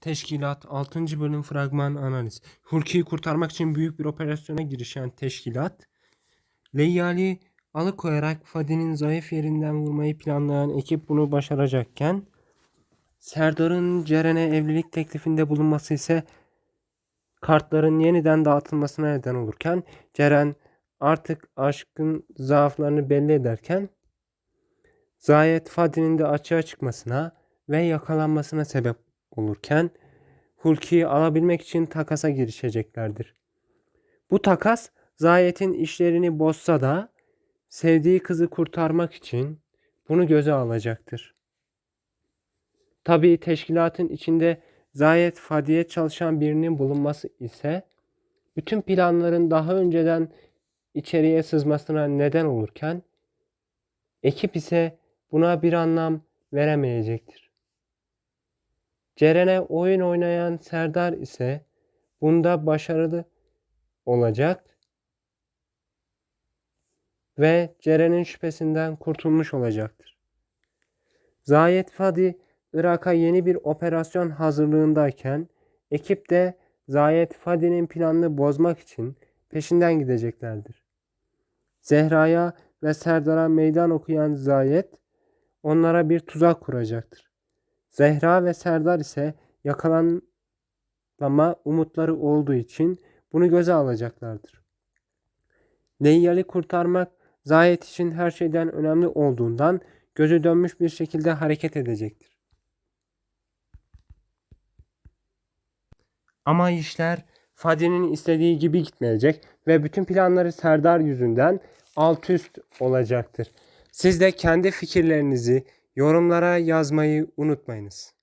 Teşkilat 6. bölüm fragman analiz. Hulki'yi kurtarmak için büyük bir operasyona girişen teşkilat, Leyyali alıkoyarak Fadi'nin zayıf yerinden vurmayı planlayan ekip bunu başaracakken, Serdar'ın Ceren'e evlilik teklifinde bulunması ise kartların yeniden dağıtılmasına neden olurken, Ceren artık aşkın zaaflarını belli ederken, Zayet Fadi'nin de açığa çıkmasına ve yakalanmasına sebep olurken Hulki'yi alabilmek için takasa girişeceklerdir. Bu takas Zayet'in işlerini bozsa da sevdiği kızı kurtarmak için bunu göze alacaktır. Tabii teşkilatın içinde Zayet Fadi'ye çalışan birinin bulunması ise bütün planların daha önceden içeriye sızmasına neden olurken ekip ise buna bir anlam veremeyecektir. Ceren'e oyun oynayan Serdar ise bunda başarılı olacak ve Ceren'in şüphesinden kurtulmuş olacaktır. Zayet Fadi Irak'a yeni bir operasyon hazırlığındayken ekip de Zayet Fadi'nin planını bozmak için peşinden gideceklerdir. Zehra'ya ve Serdar'a meydan okuyan Zayet onlara bir tuzak kuracaktır. Zehra ve Serdar ise yakalanma umutları olduğu için bunu göze alacaklardır. Leyyal'i kurtarmak Zayet için her şeyden önemli olduğundan gözü dönmüş bir şekilde hareket edecektir. Ama işler Fadi'nin istediği gibi gitmeyecek ve bütün planları Serdar yüzünden alt üst olacaktır. Siz de kendi fikirlerinizi yorumlara yazmayı unutmayınız.